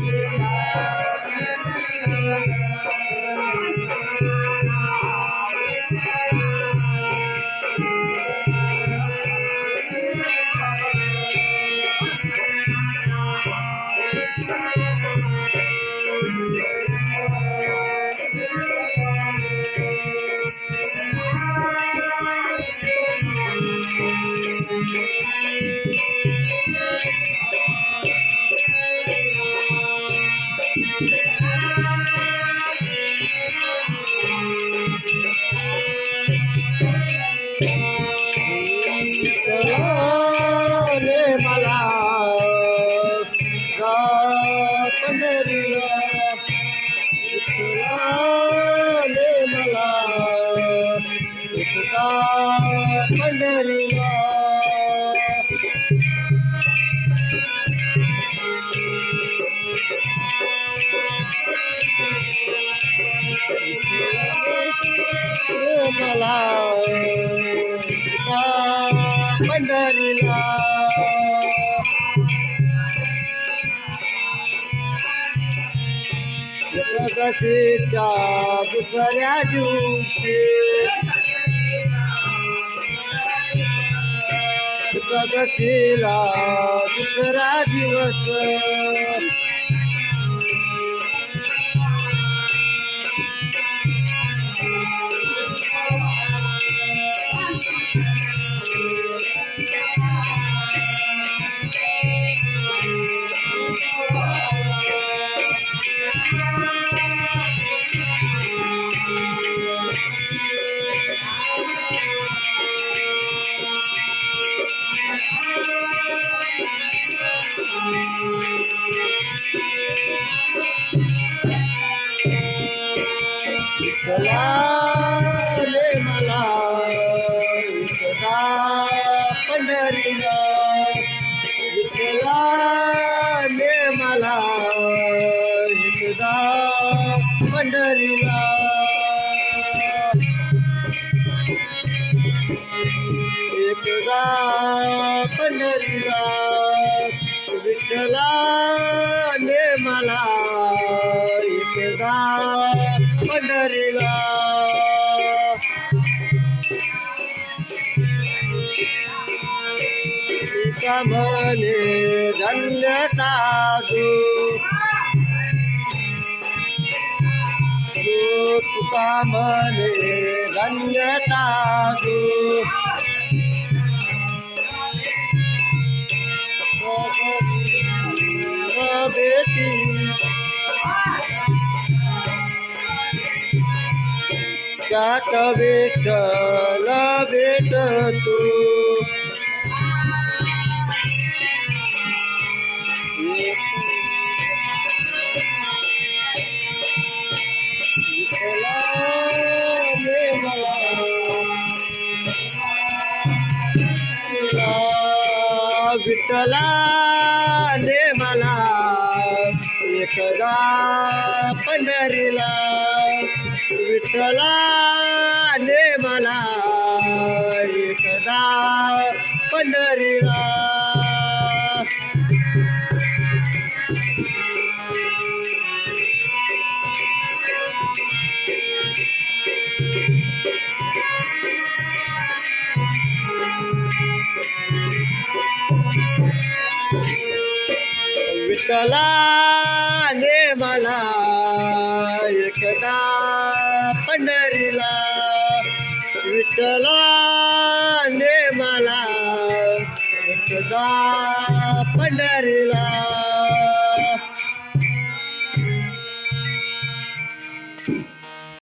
Thank you. पंढरीला मला जा पंढरीला दुसऱ्या दिवशी एकादशीला दुसरा दिवस. विठ्ठला रे मला विठ्ठला पंढरीला विठ्ठला रे मला विठ्ठला पंढरीला एकदा पंढरीला विठ्ठला ने मला एकदा पंढरीला म्हणे धन्य साधू. तो तुका म्हणे धन्य साधू. बेटी त्यात विठ्ठल भेट तू. विठ्ठला ने मला. एकदा पंढरीला विठ्ठला ने मला एकदा पंढरीला. विठ्ठला एकदा पंढरीला. विठ्ठला ने मला एकदा पंढरीला.